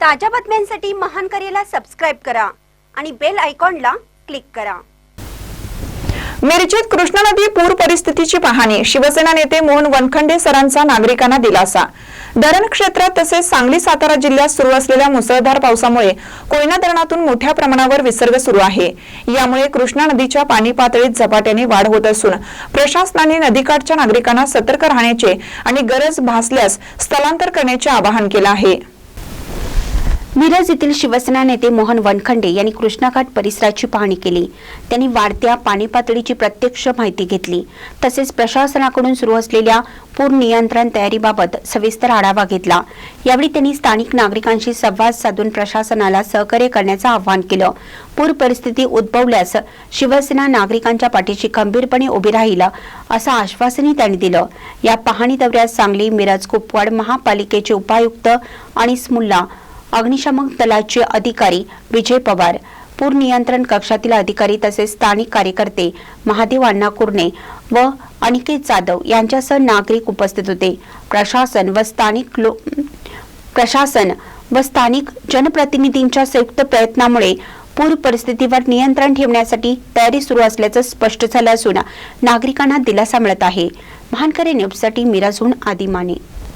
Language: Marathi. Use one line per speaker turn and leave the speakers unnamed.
ताज्या बातम्यांसाठी महान करेला सबस्क्राईब करा आणि बेल आयकॉनला क्लिक करा.
मिरजेत कृष्णा नदी पूर परिस्थितीची पाहणी. शिवसेना नेते मोहन वनखंडे सरांचा नागरिकांना दिलासा. धरण क्षेत्रात तसेच सांगली सातारा जिल्ह्यात सुरू असलेल्या मुसळधार पावसामुळे कोयना धरणातून मोठ्या प्रमाणावर विसर्ग सुरू आहे. यामुळे कृष्णा नदीच्या पाणी पातळीत झपाट्याने वाढ होत असून प्रशासनाने नदीकाठच्या नागरिकांना सतर्क राहण्याचे आणि गरज भासल्यास स्थलांतर करण्याचे आवाहन केलं आहे.
मिरज येथील शिवसेना नेते मोहन वनखंडे यांनी कृष्णाघाट परिसराची पाहणी केली. त्यांनी वाढत्या पाणी पातळीची प्रत्यक्ष माहिती घेतली. तसेच प्रशासनाकडून सुरू असलेल्या पूर नियंत्रण तयारीबाबत सविस्तर आढावा घेतला. यावेळी त्यांनी स्थानिक नागरिकांशी संवाद साधून प्रशासनाला सहकार्य करण्याचं आवाहन केलं. पूर परिस्थिती उद्भवल्यास शिवसेना नागरिकांच्या पाठीशी खंबीरपणे उभी राहील असं आश्वासनही त्यांनी दिलं. या पाहणी दौऱ्यात सांगली मिरज कुपवाड महापालिकेचे उपायुक्त आणि स्मुल्ला अग्निशामक दलाचे अधिकारी विजय पवार पूर नियंत्रण कक्षातील अधिकारी तसेच स्थानिक कार्यकर्ते महादेव अण्णा कुर्णे व अनिकेत जाधव यांच्यासह नागरिक उपस्थित होते. प्रशासन व स्थानिक प्रशासन व स्थानिक जनप्रतिनिधींच्या संयुक्त प्रयत्नामुळे पूर परिस्थितीवर नियंत्रण ठेवण्यासाठी तयारी सुरू असल्याचं स्पष्ट झालं असून नागरिकांना दिलासा मिळत आहे. महानकरे न्यूजसाठी मिराझून आदिमाने.